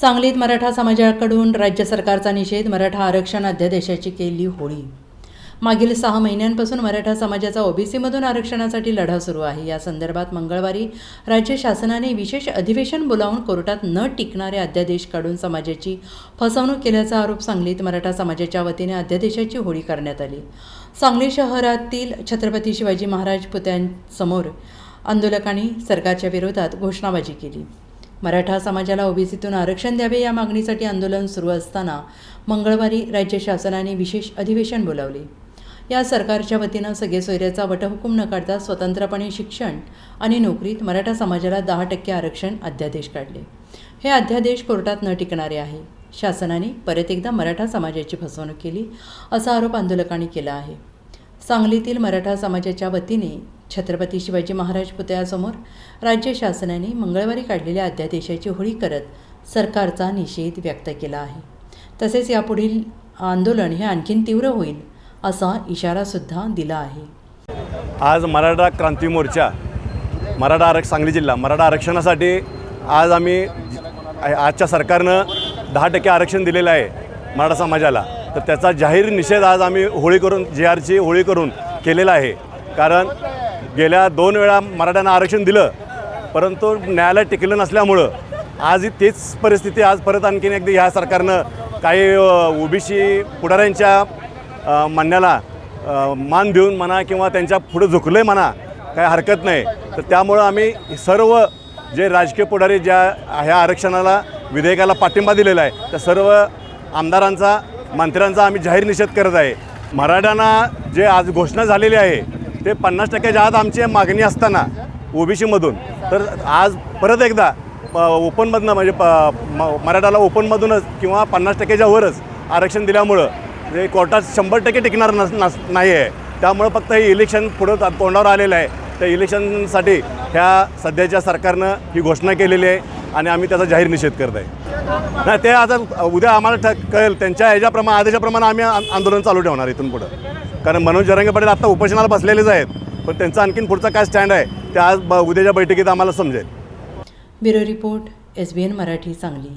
सांगलीत मराठा समाजाकडून राज्य सरकारचा निषेध मराठा आरक्षण अध्यादेशाची केली होळी. मागील सहा महिन्यांपासून मराठा समाजाचा ओबीसीमधून आरक्षणासाठी लढा सुरू आहे. या संदर्भात मंगळवारी राज्य शासनाने विशेष अधिवेशन बोलावून कोर्टात न टिकणारे अध्यादेश काढून समाजाची फसवणूक केल्याचा आरोप सांगलीत मराठा समाजाच्या वतीने अध्यादेशाची होळी करण्यात आली. सांगली शहरातील छत्रपती शिवाजी महाराज पुत्यांसमोर आंदोलकांनी सरकारच्या विरोधात घोषणाबाजी केली. मराठा समाजाला ओबीसीतून आरक्षण द्यावे या मागणीसाठी आंदोलन सुरू असताना मंगळवारी राज्य शासनाने विशेष अधिवेशन बोलावले. या सरकारच्या वतीनं सगळे सोयऱ्याचा वटहुकूम न काढता स्वतंत्रपणे शिक्षण आणि नोकरीत मराठा समाजाला दहा टक्के आरक्षण अध्यादेश काढले. हे अध्यादेश कोर्टात न टिकणारे आहे. शासनाने परत एकदा मराठा समाजाची फसवणूक केली असा आरोप आंदोलकांनी केला आहे. सांगलीतील मराठा समाजाच्या वतीने छत्रपती शिवाजी महाराज पुतळ्यासमोर राज्य शासनाने मंगळवारी काढलेल्या अध्यादेशाची होळी करत सरकारचा निषेध व्यक्त केला आहे. तसेच यापुढील आंदोलन हे आणखीन तीव्र होईल असा इशारासुद्धा दिला आहे. आज मराठा क्रांती मोर्चा मराठा आरक्ष सांगली जिल्हा मराठा आरक्षणासाठी आज आम्ही आजच्या सरकारनं दहा टक्के आरक्षण दिलेलं आहे मराठा समाजाला. तर त्याचा जाहीर निषेध आज आम्ही होळी करून जे आरची होळी करून केलेला आहे. कारण गेल्या दोन वेळा मराठ्यांना आरक्षण दिलं परंतु न्यायालय टिकलं नसल्यामुळं आज ही परिस्थिती आज परत आणखीन एकदा ह्या सरकारनं काही ओबीसी पुढाऱ्यांच्या म्हणण्याला मान देऊन म्हणा किंवा त्यांच्या पुढं झुकलं आहे म्हणा काही हरकत नाही. तर त्यामुळं आम्ही सर्व जे राजकीय पुढारी ज्या ह्या आरक्षणाला विधेयकाला पाठिंबा दिलेला आहे त्या सर्व आमदारांचा मंत्र्यांचा आम्ही जाहीर निषेध करत आहे. मराठ्यांना जे आज घोषणा झालेली आहे ते पन्नास टक्क्याच्या आत आमची मागणी असताना ओबीसीमधून. तर आज परत एकदा प- ओपनमधनं म्हणजे प म- मराठाला ओपनमधूनच किंवा पन्नास टक्क्याच्या वरच आरक्षण दिल्यामुळं जे कोर्टात शंभर टक्के टिकणार नस नस नाही आहे त्यामुळं फक्त हे इलेक्शन पुढं तोंडावर आलेलं आहे. त्या इलेक्शनसाठी ह्या सध्याच्या सरकारनं ही घोषणा केलेली आहे आणि आम्ही त्याचा जाहीर निषेध करत आहे. नाही ते आता उद्या आम्हाला ठ कळेल. त्यांच्या ह्याच्याप्रमाणे आदेशाप्रमाणे आम्ही आंदोलन चालू ठेवणार इथून पुढं. कारण मनोज जरांगे पाटील आत्ता उपोषणाला बसलेलेच आहेत. पण त्यांचा आणखीन पुढचा काय स्टँड आहे ते आज ब- उद्याच्या बैठकीत आम्हाला समजेल. Bureau report S B N Marathi Sangli.